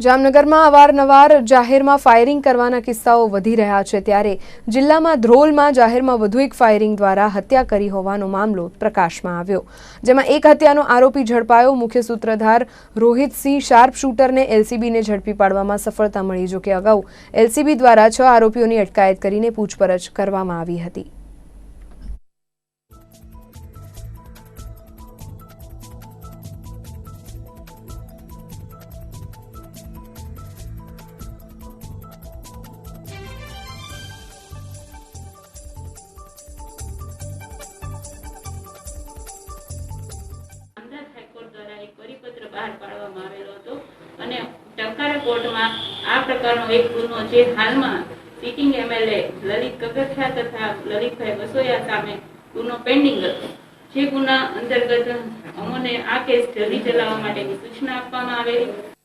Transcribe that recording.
જામનગરમાં અવારનવાર જાહેરમાં ફાયરિંગ કરવાના કિસ્સાઓ વધી રહ્યા છે. ત્યારે જિલ્લામાં ધ્રોલમાં જાહેરમાં વધુ એક ફાયરિંગ દ્વારા હત્યા કરી હોવાનો મામલો પ્રકાશમાં આવ્યો. જેમાં એક હત્યાનો આરોપી ઝડપાયો. મુખ્ય સૂત્રધાર રોહિતસિંહ શાર્પ શૂટરને એલસીબીને ઝડપી પાડવામાં સફળતા મળી. જોકે અગાઉ એલસીબી દ્વારા છ આરોપીઓની અટકાયત કરીને પૂછપરછ કરવામાં આવી હતી. બહાર પાડવામાં આવેલો હતો. અને ટંકારા કોર્ટમાં આ પ્રકારનો એક ગુનો જે હાલમાં સિટિંગ એમએલએ લલિત કગથિયા તથા લલિતભાઈ વસોયા સામે ગુનો પેન્ડિંગ હતો. જે ગુના અંતર્ગત અમોને આ કેસ જલ્દી ચલાવવા માટેની સૂચના આપવામાં આવેલી.